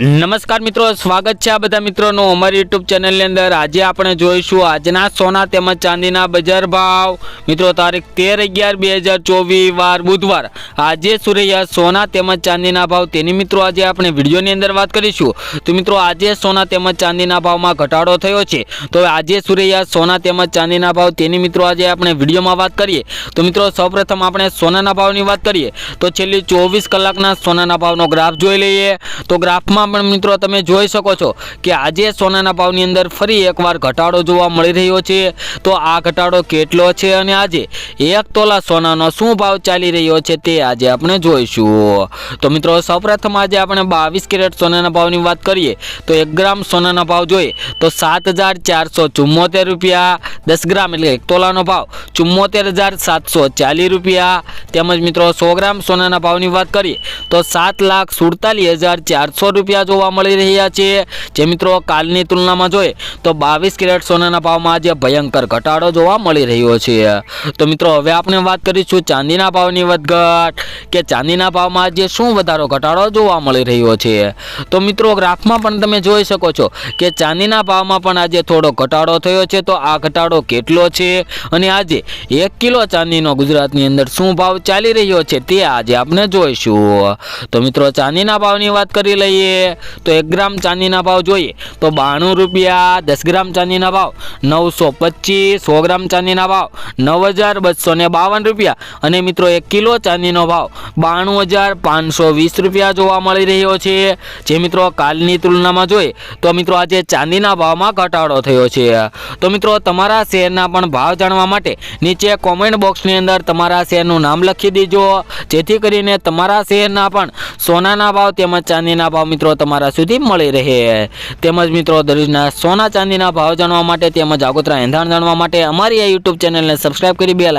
નમસ્કાર મિત્રો, સ્વાગત છે આ બધા મિત્રોનું અમારી યુટ્યુબ ચેનલની અંદર. આજે આપણે જોઈશું આજના સોના તેમજ ચાંદીના બજાર ભાવ. મિત્રો, તારીખ તેર અગિયાર બે હજાર ચોવીસ વાર બુધવાર. આજે સુરૈયા સોના તેમજ ચાંદીના ભાવ તેની મિત્રો, આજે આપણે વિડીયોની અંદર વાત કરીશું. તો મિત્રો, આજે સોના તેમજ ચાંદીના ભાવમાં ઘટાડો થયો છે. તો આજે સુરૈયા સોના તેમજ ચાંદીના ભાવ તેની મિત્રો, આજે આપણે વિડીયોમાં વાત કરીએ. તો મિત્રો, સૌપ્રથમ આપણે સોનાના ભાવની વાત કરીએ. તો છેલ્લી ચોવીસ કલાકના સોનાના ભાવનો ગ્રાફ જોઈ લઈએ. તો ગ્રાફમાં પણ મિત્રો, તમે જોઈ શકો છો કે આજે સોનાના ભાવની અંદર ફરી એકવાર ઘટાડો જોવા મળી રહ્યો છે. તો આ ઘટાડો કેટલો છે અને આજે એક તોલા સોનાનો શું ભાવ ચાલી રહ્યો છે તે આજે આપણે જોઈશું. તો મિત્રો, સૌપ્રથમ આજે આપણે બાવીસ કેરેટ સોનાના ભાવની વાત કરીએ, તો એક ગ્રામ સોનાના ભાવ જોઈએ, તો સાત હજાર ચારસો ચુમ્મોતેર રૂપિયા. દસ ગ્રામ એટલે એક તોલાનો ભાવ ચુમ્મોતેર હજાર સાતસો ચાલીસ રૂપિયા. તેમજ મિત્રો, સો ગ્રામ સોનાના ભાવની વાત કરીએ, તો સાત લાખ સુડતાલીસ હજાર ચારસો રૂપિયા જોવા મળી રહ્યા છે. જે મિત્રો કાલની તુલનામાં જોઈએ તો બાવીસ કેરેટ સોનાના ભાવમાં આજે ભયંકર ઘટાડો જોવા મળી રહ્યો છે. તો મિત્રો, હવે આપણે વાત કરીશું ચાંદીના ભાવની વધઘટ કે ચાંદીના ભાવમાં આજે શું વધારો ઘટાડો જોવા મળી રહ્યો છે. તો મિત્રો, ગ્રાફમાં પણ તમે જોઈ શકો છો કે ચાંદીના ભાવમાં પણ આજે થોડો ઘટાડો થયો છે. તો આ ઘટાડો કેટલો છે અને આજે એક કિલો ચાંદીનો ગુજરાતની અંદર શું ભાવ ચાલી રહ્યો છે તે આજે આપણે જોઈશું. તો મિત્રો, ચાંદીના ભાવની વાત કરી લઈએ. તો એક ગ્રામ ચાંદીના ભાવ જોઈએ તો બાણું રૂપિયા, દસ ગ્રામ ચાંદીના ભાવ, નવસો પચીસ, સો ગ્રામ ચાંદીના ભાવ, નવ હજાર બસો ને બાવન રૂપિયા. અને મિત્રો એક કિલો ચાંદીનો ભાવ બાણું હજાર પાંચસો વીસ રૂપિયા જોવા મળી રહ્યો છે. જે મિત્રો કાલની તુલનામાં જોઈએ તો મિત્રો આજે ચાંદીના ભાવમાં ઘટાડો થયો છે. તો મિત્રો તમારા શેરના પણ ભાવ જાણવા માટે નીચે કોમેન્ટ બોક્સની અંદર તમારા શેરનું નામ લખી દેજો. જેથી કરીને તમારા શેરના પણ સોનાના ભાવ તેમજ ચાંદીના ભાવ મિત્રો તમારા સુધી મળી રહે. તેમજ મિત્રો, દરરોજના સોના ચાંદીના ભાવ જાણવા માટે તેમજ આગોતરા એંધાણ જાણવા માટે અમારી આ યુટ્યુબ ચેનલને સબસ્ક્રાઈબ કરી બે